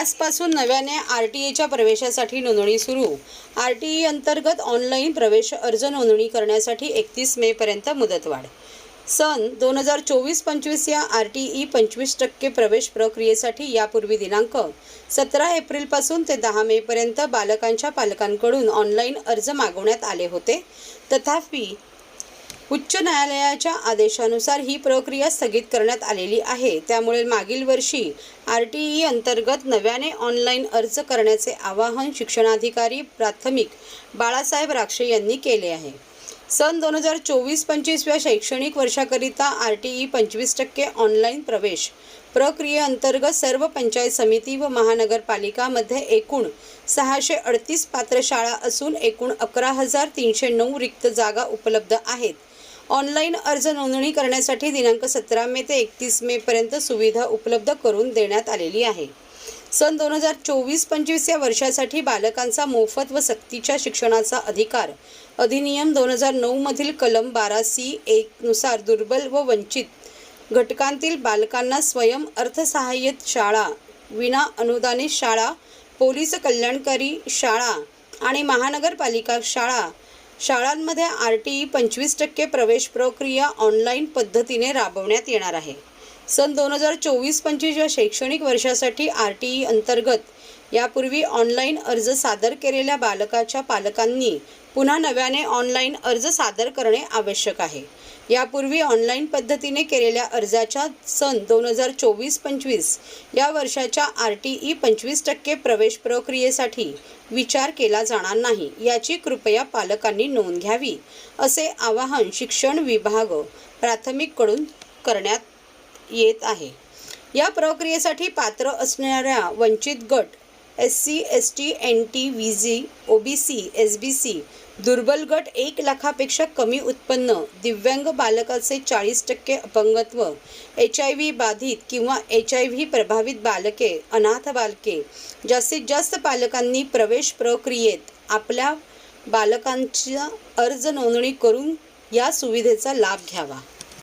आजपासून नव्याने R T एच्या प्रवेशासाठी नोंदणी सुरू. आर टी ई अंतर्गत ऑनलाईन प्रवेश अर्ज नोंदणी करण्यासाठी एकतीस मेपर्यंत मुदतवाढ. सन दोन हजार चोवीस पंचवीस या आर टी ई पंचवीस टक्के प्रवेश प्रक्रियेसाठी यापूर्वी दिनांक सतरा एप्रिलपासून ते दहा मेपर्यंत बालकांच्या पालकांकडून ऑनलाईन अर्ज मागवण्यात आले होते. तथापि उच्च न्यायालयाच्या आदेशानुसार ही प्रक्रिया स्थगित करण्यात आलेली आहे. त्यामुळे मागील वर्षी आर टी ई अंतर्गत नव्याने ऑनलाईन अर्ज करण्याचे आवाहन शिक्षणाधिकारी प्राथमिक बाळासाहेब राक्षे यांनी केले आहे. सन दोन हजार चोवीस पंचवीसव्या शैक्षणिक वर्षाकरिता आर टी ई पंचवीस टक्के ऑनलाईन प्रवेश प्रक्रियेअंतर्गत सर्व पंचायत समिती व महानगरपालिकामध्ये एकूण सहाशे अडतीस पात्र शाळा असून एकूण अकरा हजार तीनशे नऊ रिक्त जागा उपलब्ध आहेत. ऑनलाईन अर्ज नोंदणी करण्यासाठी दिनांक सतरा मे ते एकतीस मेपर्यंत सुविधा उपलब्ध करून देण्यात आलेली आहे. सन दोन हजार चोवीस पंचवीस या वर्षासाठी बालकांचा मोफत व सक्तीच्या शिक्षणाचा अधिकार अधिनियम दोन हजार नऊमधील कलम बारा सी एकनुसार दुर्बल व वंचित घटकांतील बालकांना स्वयं अर्थसहाय्यित शाळा विना अनुदानित शाळा पोलीस कल्याणकारी शाळा आणि महानगरपालिका शाळा शाळांमध्ये आर टी ई पंचवीस टक्के प्रवेश प्रक्रिया ऑनलाईन पद्धतीने राबवण्यात येणार आहे. सन दोन हजार चोवीस पंचवीस या शैक्षणिक वर्षासाठी आर टी ई अंतर्गत यापूर्वी ऑनलाईन अर्ज सादर केलेल्या बालकाच्या पालकांनी पुन्हा नव्याने ऑनलाईन अर्ज सादर करणे आवश्यक आहे. यापूर्वी ऑनलाईन पद्धतीने केलेल्या अर्जाच्या सन दोन हजार चोवीस पंचवीस या वर्षाच्या आर टी ई पंचवीस टक्के प्रवेश प्रक्रियेसाठी विचार केला जाणार नाही याची कृपया पालकांनी नोंद घ्यावी असे आवाहन शिक्षण विभाग प्राथमिककडून करण्यात येत आहे. या प्रक्रियेसाठी पात्र असणाऱ्या वंचित गट S C S T N T V G O B C S B C दुर्बल गट एक लाखापेक्षा कमी उत्पन्न. दिव्यांग बालकाचे चाळीस टक्के अपंगत्व. एच आय व्ही बाधित किंवा एच आय व्ही प्रभावित बालके अनाथ बालके. जास्तीत जास्त पालकांनी प्रवेश प्रक्रियेत आपल्या बालकांच्या अर्ज नोंदणी करून या सुविधेचा लाभ घ्यावा.